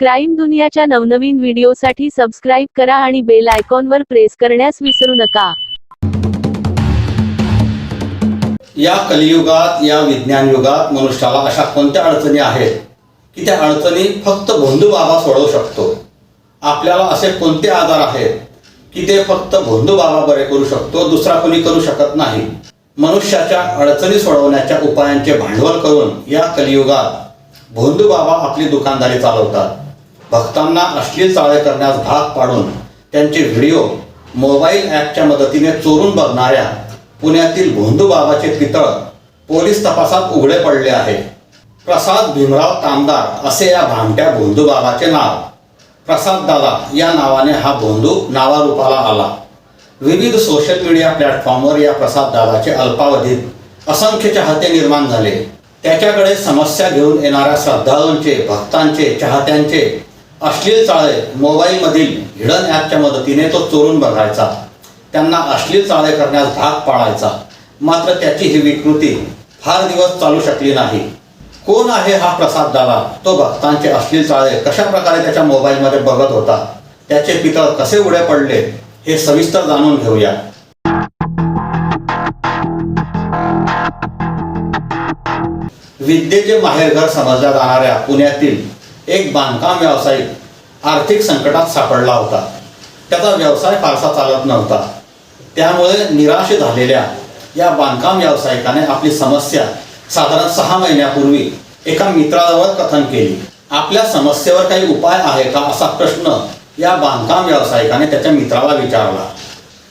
Crime दुनियाच्या नवनवीन व्हिडिओसाठी subscribe करा आणि बेल आयकॉनवर प्रेस करण्यास विसरू नका. या कलियुगात या विज्ञान युगात मनुष्याला अशा कोणत्या अडचणी आहेत की त्या अडचणी फक्त भोंदू बाबा सोडवू शकतो? आपल्याला असे कोणते आजार आहेत की ते फक्त भोंदू बाबा बरे करू शकतो दुसरा कोणी करू शकत नाही? मनुष्याच्या अडचणी सोडवण्याच्या उपायांचे भांडवल करून या कलियुगात भोंदू बाबा आपली दुकानदारी चालवतात. भक्तांना अश्लील चाळे करण्यास भाग पाडून त्यांचे व्हिडिओ मोबाईल ॲपच्या मदतीने चोरून बघणाऱ्या पुण्यातील भोंदू बाबाचे पितळ पोलीस तपासात उघडे पडले आहे प्रसाद भीमराव तामदार असे या भामट्या भोंदू बाबाचे नाव. प्रसाद दादा या नावाने हा भोंदू नावारूपाला आला. विविध सोशल मीडिया प्लॅटफॉर्मवर या प्रसाद दादाचे अल्पावधीत असंख्य चाहते निर्माण झाले. त्याच्याकडे समस्या घेऊन येणाऱ्या श्रद्धाळूंचे भक्तांचे चाहत्यांचे अश्लील चाळे मोबाईलमधील हिडन ॲपच्या मदतीने तो चोरून बघायचा. त्यांना अश्लील चाळे करण्यास भाग पाडायचा. मात्र त्याची ही विकृती फार दिवस चालू शकली नाही. कोण आहे हा प्रसाद दादा? तो भक्तांचे अश्लील चाळे कशा प्रकारे त्याच्या मोबाईलमध्ये बघत होता? त्याचे पितळ कसे उडे पडले? हे सविस्तर जाणून घेऊया. विद्येचे माहेरघर समजल्या जाणाऱ्या पुण्यातील एक बांधकाम व्यावसायिक आर्थिक संकटात सापडला होता. त्याचा व्यवसाय फारसा चालत नव्हता. त्यामुळे निराश झालेल्या या बांधकाम व्यावसायिकाने आपली समस्या साधारण सहा महिन्यापूर्वी एका मित्राजवळ कथन केली. आपल्या समस्येवर काही उपाय आहे का असा प्रश्न या बांधकाम व्यावसायिकाने त्याच्या मित्राला विचारला.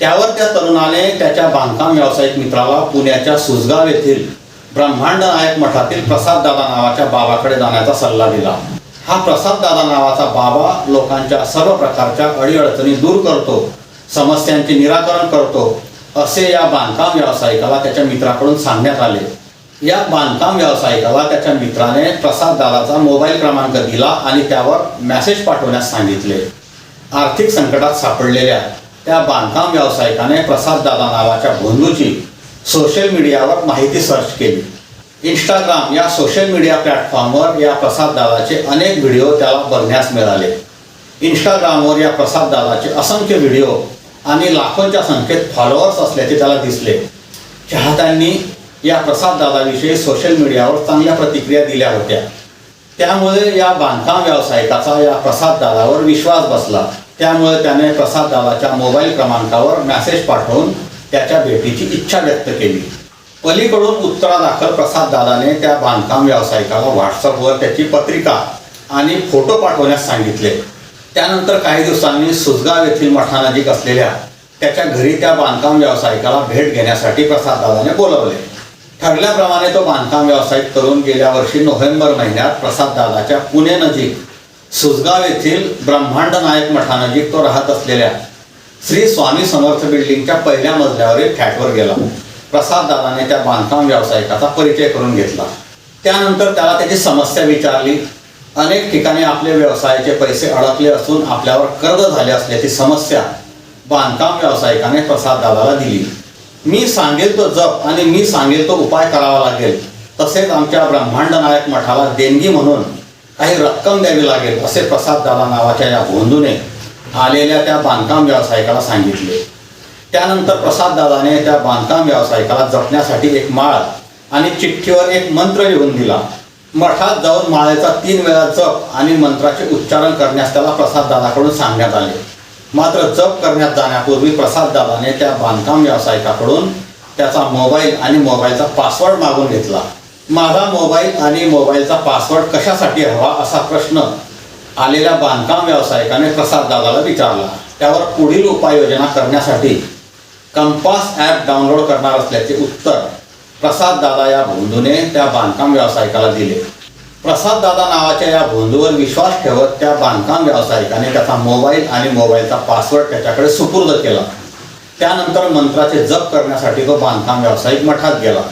त्यावर त्या तरुणाने त्याच्या बांधकाम व्यावसायिक मित्राला पुण्याच्या सुजगाव येथील ब्रह्मांड नायक मठातील प्रसाद दादा नावाच्या बाबाकडे जाण्याचा सल्ला दिला. हा प्रसाद दादा नावाचा बाबा लोकांच्या सर्व प्रकारच्या अडीअडचणी दूर करतो समस्यांचे निराकरण करतो असे या बांधकाम व्यावसायिकाला त्याच्या मित्राकडून सांगण्यात आले. या बांधकाम व्यावसायिकाला त्याच्या मित्राने प्रसाद दादाचा मोबाईल क्रमांक दिला आणि त्यावर मेसेज पाठवण्यास सांगितले. आर्थिक संकटात सापडलेल्या त्या बांधकाम व्यावसायिकाने प्रसाद दादा नावाच्या बंधूची सोशल मीडियावर माहिती सर्च केली. इंस्टाग्राम या सोशल मीडिया प्लॅटफॉर्मवर या प्रसाद दादाचे अनेक व्हिडिओ त्याला बघण्यास मिळाले. इंस्टाग्रामवर या प्रसाद दादाचे असंख्य व्हिडिओ आणि लाखोंच्या संख्येत फॉलोअर्स असल्याचे त्याला दिसले. चाहत्यांनी या प्रसाद दादाविषयी सोशल मीडियावर चांगल्या प्रतिक्रिया दिल्या होत्या. त्यामुळे या बांधकाम व्यावसायिकाचा या प्रसाद दादावर विश्वास बसला. त्यामुळे त्याने प्रसाद दादाच्या मोबाईल क्रमांकावर मेसेज पाठवून त्याच्या भेटीची इच्छा व्यक्त केली. पलीकडून उत्तरादाखल प्रसाद दादाने त्या बांधकाम व्यावसायिकाला व्हॉट्सअपवर त्याची पत्रिका आणि फोटो पाठवण्यास सांगितले. त्यानंतर काही दिवसांनी सुजगाव येथील मठानजीक असलेल्या त्याच्या घरी त्या बांधकाम व्यावसायिकाला भेट घेण्यासाठी प्रसाद दादाने बोलवले. ठरल्याप्रमाणे तो बांधकाम व्यावसायिक तरुण गेल्या वर्षी नोव्हेंबर महिन्यात प्रसाद दादाच्या पुणे नजीक सुजगाव येथील ब्रह्मांड नायक मठानजीक तो राहत असलेल्या श्री स्वामी समर्थ बिल्डिंगच्या पहिल्या मजल्यावरील फ्लॅटवर गेला. प्रसाद दादाने त्या बांधकाम व्यावसायिकाचा परिचय करून घेतला. त्यानंतर त्याला त्याची समस्या विचारली. अनेक ठिकाणी आपले व्यवसायाचे पैसे अडकले असून आपल्यावर कर्ज झाले असल्याची समस्या बांधकाम व्यावसायिकाने प्रसाद दादाला दिली. मी सांगेल तो जप आणि मी सांगेल तो उपाय करावा लागेल. तसेच आमच्या ब्रह्मांड नायक मठाला देणगी म्हणून काही रक्कम द्यावी लागेल असे प्रसाद दादा नावाच्या या भोंदूने आलेल्या त्या बांधकाम व्यावसायिकाला सांगितले. त्यानंतर प्रसाद दादाने त्या बांधकाम व्यावसायिकाला जपण्यासाठी एक माळ आणि चिठ्ठीवर एक मंत्र लिहून दिला. मठात जाऊन माळेचा तीन वेळा जप आणि मंत्राचे उच्चारण करण्यास त्याला प्रसाद दादाकडून सांगण्यात आले. मात्र जप करण्यात जाण्यापूर्वी प्रसाद दादाने त्या बांधकाम व्यावसायिकाकडून त्याचा मोबाईल आणि मोबाईलचा पासवर्ड मागून घेतला. माझा मोबाईल आणि मोबाईलचा पासवर्ड कशासाठी हवा? असा प्रश्न आलेल्या बांधकाम व्यावसायिकाने प्रसाद दादाला विचारला. त्यावर पुढील उपाययोजना करण्यासाठी कंपास ॲप डाउनलोड करणार असल्याचे उत्तर प्रसाद दादा या भोंदूने त्या बांधकाम व्यावसायिकाला दिले. प्रसाद दादा नावाच्या या भोंदूवर विश्वास ठेवत त्या बांधकाम व्यावसायिकाने त्याचा मोबाईल आणि मोबाईलचा पासवर्ड त्याच्याकडे सुपूर्द केला. त्यानंतर मंत्राचे जप करण्यासाठी तो बांधकाम व्यावसायिक मठात गेला.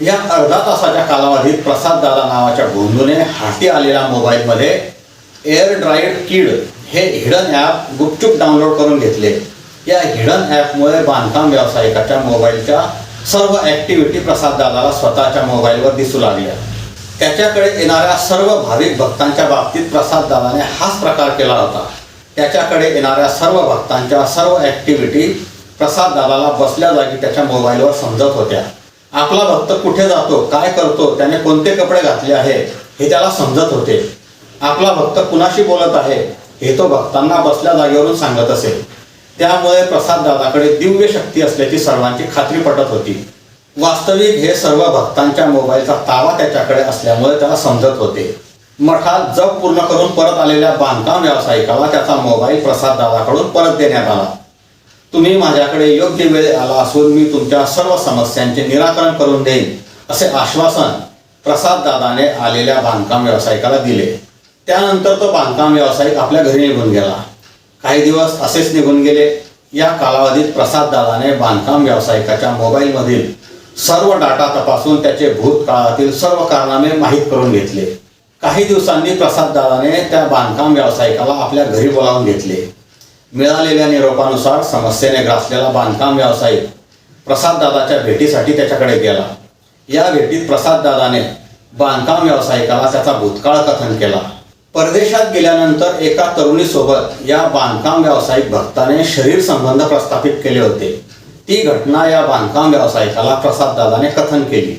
या अर्धा तासाच्या कालावधीत प्रसाद दादा नावाच्या भोंदूने हाती आलेल्या मोबाईलमध्ये एअर ड्राईड किड हे हिडन ॲप गुपचूप डाउनलोड करून घेतले. या हिडन ॲपमुळे बांधकाम व्यावसायिकाच्या मोबाईलच्या सर्व ॲक्टिव्हिटी प्रसाददाराला स्वतःच्या मोबाईलवर दिसू लागल्या. त्याच्याकडे येणाऱ्या सर्व भाविक भक्तांच्या बाबतीत प्रसाददाराने हाच प्रकार केला होता. त्याच्याकडे येणाऱ्या सर्व भक्तांच्या सर्व ॲक्टिव्हिटी प्रसाददाराला बसल्या जागी त्याच्या मोबाईलवर समजत होत्या. आपला भक्त कुठे जातो काय करतो त्याने कोणते कपडे घातले आहेत हे त्याला समजत होते. आपला भक्त कुणाशी बोलत आहे हे तो भक्तांना बसल्या जागेवरून सांगत असे. त्यामुळे प्रसाद दादाकडे दिव्य शक्ती असल्याची सर्वांची खात्री पटत होती. वास्तविक हे सर्व भक्तांच्या मोबाईलचा तावा त्याच्याकडे असल्यामुळे त्याला समजत होते. मठात जप पूर्ण करून परत आलेल्या बांधकाम व्यावसायिकाला त्याचा मोबाईल प्रसाद दादाकडून परत देण्यात आला. तुम्ही माझ्याकडे योग्य वेळ आला असून मी तुमच्या सर्व समस्यांचे निराकरण करून देईन असे आश्वासन प्रसाद दादाने आलेल्या बांधकाम व्यावसायिकाला दिले. त्यानंतर तो बांधकाम व्यावसायिक आपल्या घरी निघून गेला. काही दिवस असेच निघून गेले. या कालावधीत प्रसाद दादाने बांधकाम व्यावसायिकाच्या मोबाईलमधील सर्व डाटा तपासून त्याचे भूतकाळातील सर्व कारनामे माहीत करून घेतले. काही दिवसांनी प्रसाद दादाने त्या बांधकाम व्यावसायिकाला आपल्या घरी बोलावून घेतले. मिळालेल्या निरोपानुसार समस्येने ग्रासलेला बांधकाम व्यावसायिक प्रसाद दादाच्या भेटीसाठी त्याच्याकडे गेला. या भेटीत प्रसाद दादाने बांधकाम व्यावसायिकाला त्याचा भूतकाळ कथन केला. परदेशात गेल्यानंतर एका तरुणीसोबत या बांधकाम व्यावसायिक भक्ताने शरीर संबंध प्रस्थापित केले होते. ती घटना या बांधकाम व्यावसायिकाला प्रसाद दादाने कथन केली.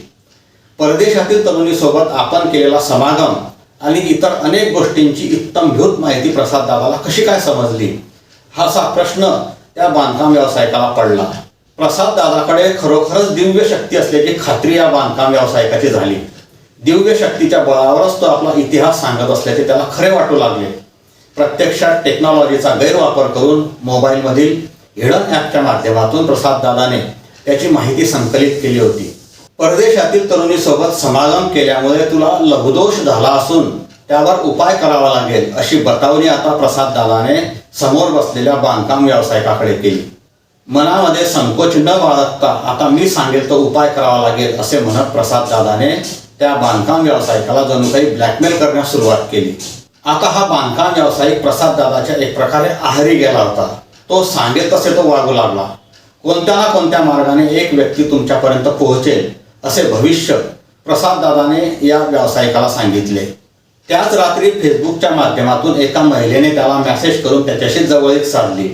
परदेशातील तरुणीसोबत आपण केलेला समागम आणि इतर अनेक गोष्टींची इत्तमभूत माहिती प्रसाद दादाला कशी काय समजली? हा असा प्रश्न त्या बांधकाम व्यावसायिकाला पडला. प्रसाद दादाकडे खरोखरच दिव्य शक्ती असल्याची खात्री या बांधकाम व्यावसायिकाची झाली. दिव्य शक्तीच्या बळावरच तो आपला इतिहास सांगत असल्याचे त्याला खरे वाटू लागले. प्रत्यक्षात टेक्नॉलॉजीचा गैरवापर करून मोबाईलमधील हिडन ॲपच्या माध्यमातून प्रसाद दादाने त्याची माहिती संकलित केली होती. परदेशातील तरुणीसोबत समागम केल्यामुळे तुला लघुदोष झाला असून त्यावर उपाय करावा लागेल अशी बतावणी आता प्रसाद दादाने समोर बसलेल्या बांधकाम व्यावसायिकाकडे केली. मनामध्ये संकोच न बाळगता आता मी सांगेल तो उपाय करावा लागेल असे म्हणत प्रसाद दादाने त्या बांधकाम व्यावसायिकाला जणू काही ब्लॅकमेल करण्यास सुरुवात केली. आता हा बांधकाम व्यावसायिक प्रसाद दादाच्या एक प्रकारे आहारी गेला होता. तो सांगेल तसे तो वागू लागला. कोणत्या ना कोणत्या मार्गाने एक व्यक्ती तुमच्यापर्यंत पोहोचेल असे भविष्य प्रसाद दादाने या व्यावसायिकाला सांगितले. त्याच रात्री फेसबुकच्या माध्यमातून एका महिलेने त्याला मेसेज करून त्याच्याशी जवळीक साधली.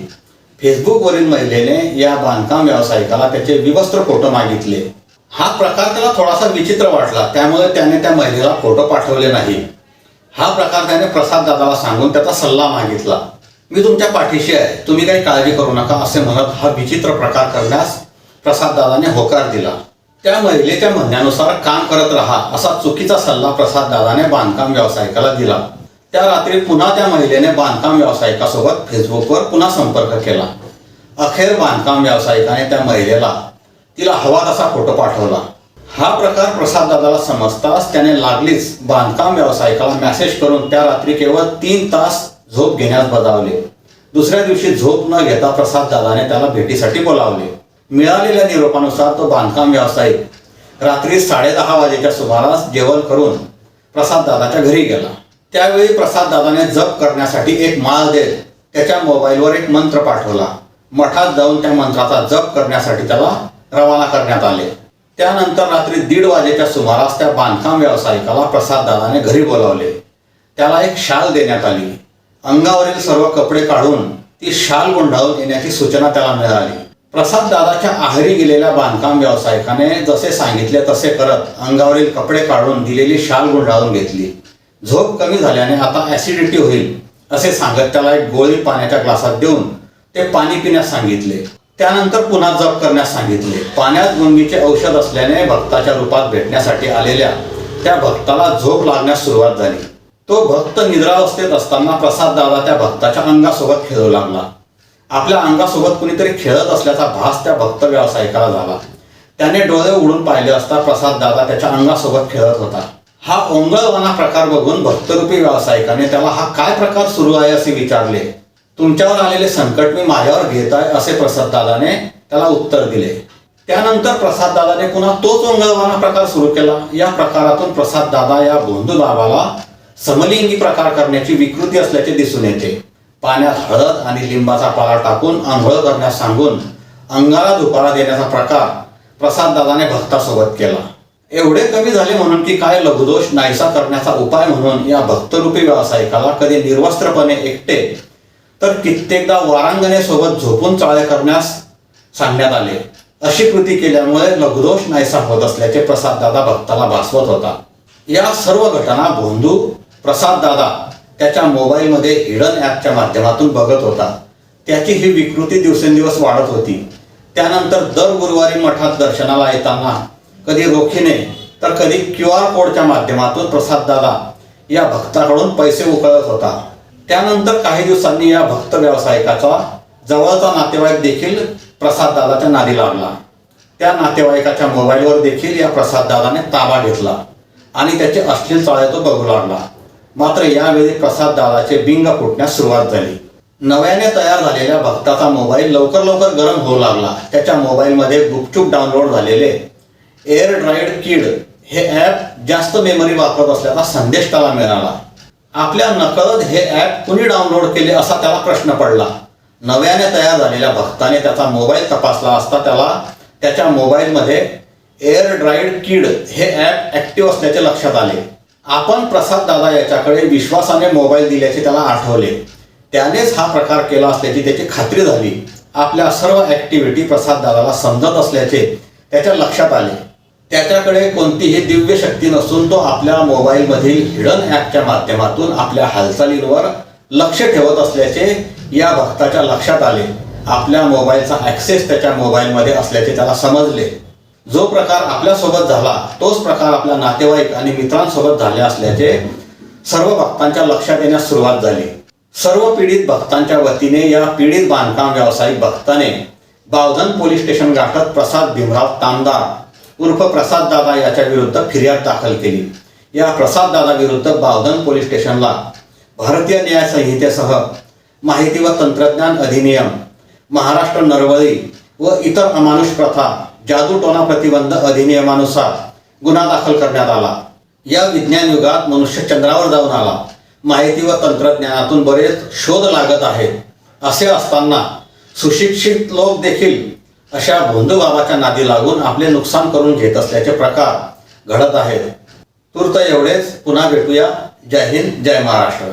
फेसबुकवरील महिलेने या बांधकाम व्यावसायिकाला त्याचे विवस्त्र फोटो मागितले. हा प्रकार त्याला थोडासा विचित्र वाटला. त्यामुळे त्याने त्या महिलेला फोटो पाठवले नाही. हा प्रकार त्याने प्रसाद दादाला सांगून त्याचा सल्ला मागितला. मी तुमच्या पाठीशी आहे. तुम्ही काही काळजी करू नका असे म्हणत हा विचित्र प्रकार करण्यास प्रसाद दादाने होकार दिला. त्या महिलेच्या म्हणण्यानुसार काम करत राहा असा चुकीचा सल्ला प्रसाद दादाने बांधकाम व्यावसायिकाला दिला. त्या रात्री पुन्हा त्या महिलेने बांधकाम व्यावसायिकासोबत फेसबुकवर पुन्हा संपर्क केला. अखेर बांधकाम व्यावसायिकाने त्या महिलेला तिला हवा तसा फोटो पाठवला. हा प्रकार प्रसाद दादाला समजताच त्याने लागलीच बांधकाम व्यावसायिकाला मेसेज करून त्या रात्री केवळ तीन तास झोप घेण्यास बजावले. दुसऱ्या दिवशी झोप न घेता प्रसाद दादाने त्याला भेटीसाठी बोलावले. मिळालेल्या निरोपानुसार तो बांधकाम व्यावसायिक. रात्री साडेदहा वाजेच्या सुमारास जेवण करून प्रसाद दादाच्या घरी गेला. त्यावेळी प्रसाद दादाने जप करण्यासाठी एक माळ देत त्याच्या मोबाईलवर एक मंत्र पाठवला. मठात जाऊन त्या मंत्राचा जप करण्यासाठी त्याला रवाना करण्यात आले. त्यानंतर रात्री दीड वाजेच्या सुमारास त्या बांधकाम व्यावसायिकाला प्रसाद दादाने घरी बोलावले. त्याला एक शाल देण्यात आली. अंगावरील सर्व कपडे काढून ती शाल गुंडाळून येण्याची सूचना त्याला मिळाली. प्रसाद दादाच्या आहारी गेलेल्या बांधकाम व्यावसायिकाने जसे सांगितले तसे करत अंगावरील कपडे काढून दिलेली शाल गुंडाळून घेतली. झोप कमी झाल्याने आता ऍसिडिटी होईल असे सांगत त्याला एक गोळी पाण्याच्या ग्लासात देऊन ते पाणी पिण्यास सांगितले. त्यानंतर पुन्हा जप करण्यास सांगितले. पाण्यात गुंगीचे औषध असल्याने भक्ताच्या रूपात भेटण्यासाठी आलेल्या त्या भक्ताला झोप लागण्यास सुरुवात झाली. तो भक्त निद्रावस्थेत असताना प्रसाद दादा त्या भक्ताच्या अंगासोबत खेळू लागला. आपल्या अंगासोबत कुणीतरी खेळत असल्याचा भास त्या भक्त व्यावसायिकाला झाला. त्याने डोळे उडून पाहिले असता प्रसाद दादा त्याच्या अंगासोबत खेळत होता. हा ओंगळवाना प्रकार बघून भक्तरूपी व्यावसायिकाने त्याला हा काय प्रकार सुरू आहे? असे विचारले. तुमच्यावर आलेले संकट मी माझ्यावर घेत आहे असे प्रसाद दादाने त्याला उत्तर दिले. त्यानंतर प्रसाद दादाने पुन्हा तोच ओंगळवाना प्रकार सुरू केला. या प्रकारातून प्रसाद दादा या भोंदू बाबाला समलिंगी प्रकार करण्याची विकृती असल्याचे दिसून येते. पाण्यात हळद आणि लिंबाचा पाला टाकून आंघोळ करण्यास सांगून अंगाला धुपारा देण्याचा प्रकार प्रसाद दादाने भक्तासोबत केला. एवढे कमी झाले म्हणून की काय लघुदोष नाहीसा करण्याचा उपाय म्हणून या भक्तरूपी व्यावसायिकाला कधी निर्वस्त्रपणे एकटे तर कित्येकदा वारांगणेसोबत झोपून चाळे करण्यास सांगण्यात आले. अशी कृती केल्यामुळे लघुदोष नाहीसा होत असल्याचे प्रसाद दादा भक्ताला भासवत होता. या सर्व घटना भोंदू प्रसाद दादा त्याच्या मोबाईलमध्ये हिडन ॲपच्या माध्यमातून बघत होता. त्याची ही विकृती दिवसेंदिवस वाढत होती. त्यानंतर दर गुरुवारी मठात दर्शनाला येताना कधी रोखीने तर कधी क्यू आर कोडच्या माध्यमातून प्रसाद दादा या भक्ताकडून पैसे उकळत होता. त्यानंतर काही दिवसांनी या भक्त व्यावसायिकाचा जवळचा नातेवाईक देखील प्रसाद दादाच्या नादी लागला. त्या नातेवाईकाच्या मोबाईलवर देखील या प्रसाद दादाने ताबा घेतला आणि त्याचे अश्लील चाळे तो बघू लागला. मात्र यावेळी प्रसाद दादाचे बिंग फुटण्यास सुरुवात झाली. नव्याने तयार झालेल्या भक्ताचा मोबाईल लवकर लवकर गरम होऊ लागला. त्याच्या मोबाईलमध्ये गुपचूप डाउनलोड झालेले एअर ड्राईड किड हे ॲप जास्त मेमरी वापरत असल्याचा संदेश त्याला मिळाला. आपल्या नकळत हे ॲप कुणी डाउनलोड केले असा त्याला प्रश्न पडला. नव्याने तयार झालेल्या भक्ताने त्याचा मोबाईल तपासला असता त्याला त्याच्या मोबाईलमध्ये एअर ड्राईड किड हे ॲप ॲक्टिव्ह असल्याचे लक्षात आले. आपण प्रसाद दादा याच्याकडे विश्वासाने मोबाईल दिल्याचे त्याला आठवले. त्यानेच हा प्रकार केला असल्याची त्याची खात्री झाली. आपल्या सर्व ॲक्टिव्हिटी प्रसाद दादाला समजत असल्याचे त्याच्या लक्षात आले. त्याच्याकडे कोणतीही दिव्य शक्ती नसून तो आपल्या मोबाईलमधील हिडन ॲपच्या माध्यमातून आपल्या हालचालींवर लक्ष ठेवत असल्याचे या भक्ताच्या लक्षात आले. आपल्या मोबाईलचा ॲक्सेस त्याच्या मोबाईलमध्ये असल्याचे त्याला समजले. जो प्रकार आपल्यासोबत झाला तोच प्रकार आपल्या नातेवाईक आणि मित्रांसोबत झाले असल्याचे सर्व भक्तांच्या लक्षात येण्यास सुरुवात झाली. सर्व पीडित भक्तांच्या वतीने या पीडित बांधकाम व्यावसायिक भक्ताने बावधन पोलीस स्टेशन गाठत प्रसाद भीमराव तामदार उर्फ प्रसाद दादा याच्या विरुद्ध फिर्याद दाखल केली. या प्रसाद दादा विरुद्ध बावधन पोलीस स्टेशनला भारतीय न्याय संहितेसह माहिती व तंत्रज्ञान अधिनियम महाराष्ट्र नरवळी व इतर अमानुष प्रथा जादूटोना प्रतिबंध अधिनियमानुसार गुन्हा दाखल करण्यात आला. या विज्ञान युगात मनुष्य चंद्रावर जाऊन आला. माहिती व तंत्रज्ञानातून बरेच शोध लागत आहेत. असे असताना सुशिक्षित लोक देखील अशा भोंदूबाबाच्या नादी लागून आपले नुकसान करून घेत असल्याचे प्रकार घडत आहेत. तूर्त एवढेच. पुन्हा भेटूया. जय हिंद जय महाराष्ट्र.